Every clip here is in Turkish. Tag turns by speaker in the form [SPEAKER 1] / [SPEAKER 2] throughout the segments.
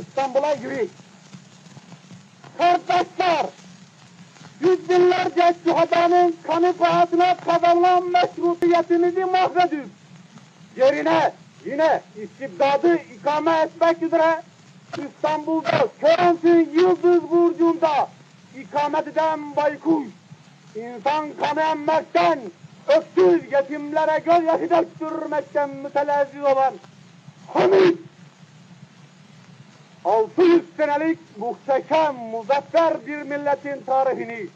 [SPEAKER 1] İstanbul'a yürüyüş. Kardeşler, yüz binlerce şuhadanın kanı pahasına kazanılan meşrutiyetimizi mahvedip, yerine yine istibdadı ikame etmek üzere İstanbul'da Körens'in Yıldız Burcu'nda ikamet eden baykuş, insan kanı emmekten, öksüz yetimlere gözyaşı döktürmekten mütelezziz olan Hamid 600 senelik muhteşem, muzaffer bir milletin tarihini,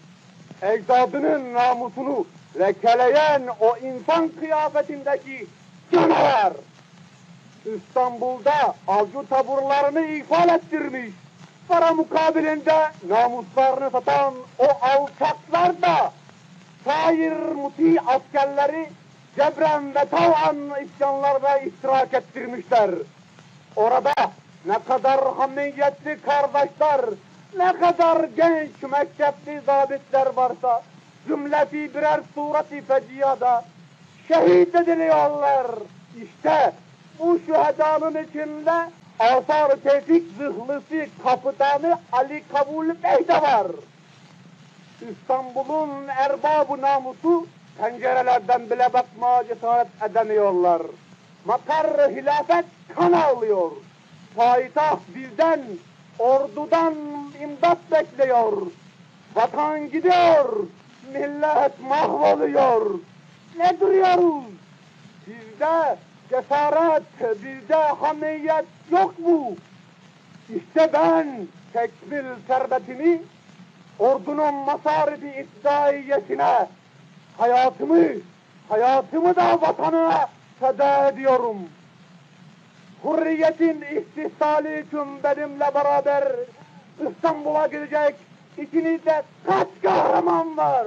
[SPEAKER 1] ecdadının namusunu lekeleyen o insan kıyafetindeki canavar, İstanbul'da avcı taburlarını ifade ettirmiş, para mukabilinde namuslarını satan o alçaklar da şair muti askerleri cebren ve tavan isyanlarda iştirak ettirmişler. Orada ne kadar hamiyetli kardeşler, ne kadar genç mektepli zabitler varsa cümleti birer sureti feciyada şehit ediliyorlar. İşte bu şühedanın içinde Asar Tevfik zırhlısı kapıtanı Ali Kabul Bey de var. İstanbul'un erbabı namusu pencerelerden bile bakmaya cesaret edemiyorlar. Makar hilafet kan ağlıyor. Payitaht bizden, ordudan imdat bekliyor. Vatan gidiyor, millet mahvoluyor. Ne duruyoruz? Bizde cesaret, bizde hamiyet yok mu? İşte ben tekmil servetimi ordunun masarifi iddiaiyesine hayatımı, hayatımı da vatanına feda ediyorum. Hürriyetin istihsali için benimle beraber İstanbul'a gidecek içinizde kaç kahraman var?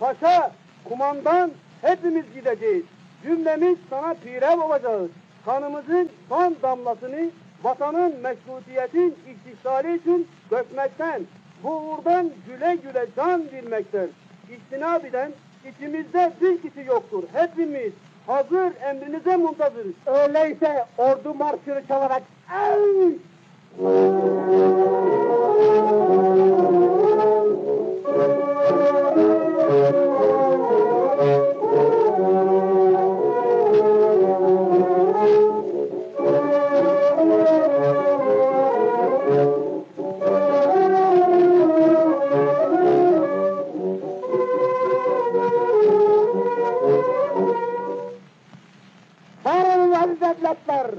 [SPEAKER 1] Paşa, kumandan hepimiz gideceğiz. Cümlemiz sana pirev olacağız. Kanımızın son damlasını vatanın meşrutiyetin istihsali için dökmekten, bu uğurdan güle güle can bilmekten, istinab eden içimizde bir kişi yoktur. Hepimiz hazır emrinize muntazırız. Öyleyse ordu marşını çalarak! al deslatar